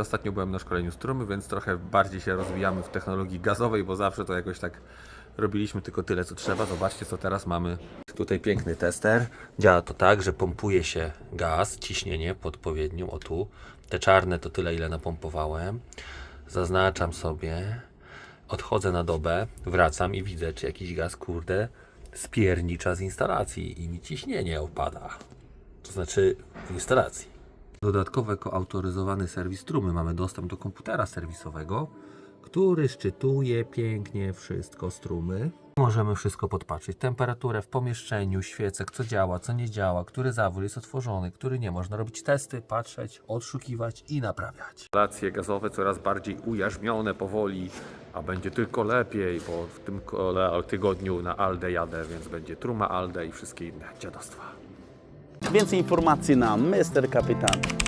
Ostatnio byłem na szkoleniu strumy, więc trochę bardziej się rozwijamy w technologii gazowej, bo zawsze to jakoś tak robiliśmy tylko tyle, co trzeba. Zobaczcie, co teraz mamy. Tutaj piękny tester. Działa to tak, że pompuje się gaz, ciśnienie po odpowiednią, o tu. Te czarne to tyle, ile napompowałem. Zaznaczam sobie, odchodzę na dobę, wracam i widzę, czy jakiś gaz, kurde, spiernicza z instalacji i mi ciśnienie opada. To znaczy w instalacji. Dodatkowo jako autoryzowany serwis trumy mamy dostęp do komputera serwisowego, który szczytuje pięknie wszystko trumy. Możemy wszystko podpatrzeć. Temperaturę w pomieszczeniu, świecek, co działa, co nie działa, który zawór jest otworzony, który nie. Można robić testy, patrzeć, odszukiwać i naprawiać. Instalacje gazowe coraz bardziej ujarzmione powoli, a będzie tylko lepiej, bo w tym tygodniu na Aldę jadę, więc będzie truma Aldę i wszystkie inne dziadostwa. Więcej informacji na mrkapitan.pl